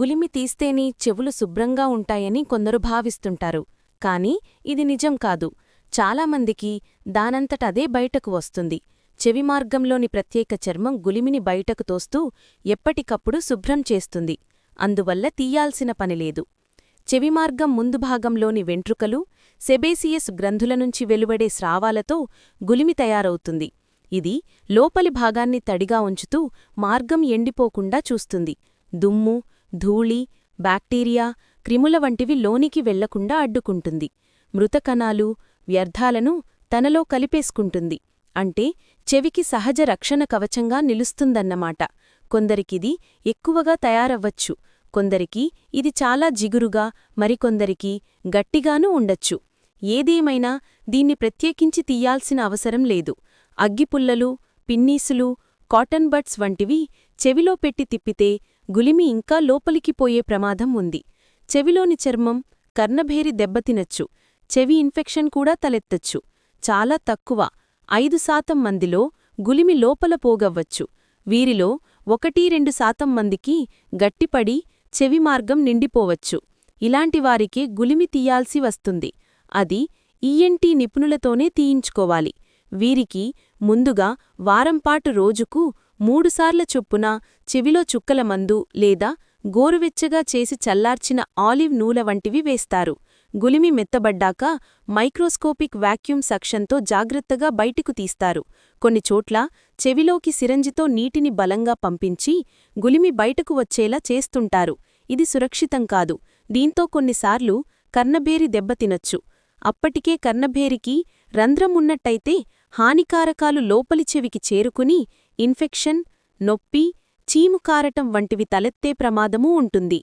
గులిమి తీస్తేనే చెవులు శుభ్రంగా ఉంటాయని కొందరు భావిస్తుంటారు. కాని ఇది నిజం కాదు. చాలామందికి దానంతటదే బయటకు వస్తుంది. చెవి మార్గంలోని ప్రత్యేక చర్మం గులిమిని బయటకు తోస్తూ ఎప్పటికప్పుడు శుభ్రం చేస్తుంది. అందువల్ల తీయాల్సిన పనిలేదు చెవిమార్గం ముందు భాగంలోని వెంట్రుకలు సెబేసియస్ గ్రంథుల నుంచి వెలువడే స్రావాలతో గులిమి తయారవుతుంది. ఇది లోపలి భాగాన్ని తడిగా ఉంచుతూ మార్గం ఎండిపోకుండా చూస్తుంది. దుమ్ము ధూళి బ్యాక్టీరియా క్రిముల వంటివి లోనికి వెళ్ళకుండా అడ్డుకుంటుంది. మృతకణాలు వ్యర్థాలను తనలో కలిపేసుకుంటుంది. అంటే చెవికి సహజ రక్షణ కవచంగా నిలుస్తుందన్నమాట. కొందరికిది ఎక్కువగా తయారవ్వచ్చు. కొందరికి ఇది చాలా జిగురుగా మరికొందరికి గట్టిగానూ ఉండొచ్చు. ఏదేమైనా దీన్ని ప్రత్యేకించి తీయాల్సిన అవసరం లేదు. అగ్గిపుల్లలు పిన్నీసులు కాటన్ బట్స్ వంటివి చెవిలో పెట్టి తిప్పితే గులిమి ఇంకా లోపలికి పోయే ప్రమాదం ఉంది. చెవిలోని చర్మం కర్ణభేరి దెబ్బతినచ్చు చెవి ఇన్ఫెక్షన్ కూడా తలెత్తచ్చు. చాలా తక్కువ. ఐదు శాతం మందిలో గులిమి లోపల పోగవ్వచ్చు. వీరిలో ఒకటి రెండు శాతం మందికి గట్టిపడి చెవి మార్గం నిండిపోవచ్చు. ఇలాంటివారికే గులిమి తీయాల్సి వస్తుంది. అది ఈఎన్టీ నిపుణులతోనే తీయించుకోవాలి. వీరికి ముందుగా వారంపాటు రోజుకు మూడుసార్ల చొప్పున చెవిలో చుక్కల మందు లేదా గోరువెచ్చగా చేసి చల్లార్చిన ఆలివ్ నూల వంటివి వేస్తారు. గులిమి మెత్తబడ్డాక మైక్రోస్కోపిక్ వాక్యూమ్ సక్షన్తో జాగ్రత్తగా బయటికు తీస్తారు. కొన్ని చోట్ల చెవిలోకి సిరంజితో నీటిని బలంగా పంపించి గులిమి బయటకు వచ్చేలా చేస్తుంటారు. ఇది సురక్షితం కాదు. దీంతో కొన్నిసార్లు కర్ణబేరి దెబ్బతినొచ్చు అప్పటికే కర్ణభేరికి రంధ్రమున్నట్టయితే హానికారకాలు లోపలి చెవికి చేరుకుని ఇన్ఫెక్షన్ నొప్పి చీము కారటం వంటివి తలెత్తే ప్రమాదమూ ఉంటుంది.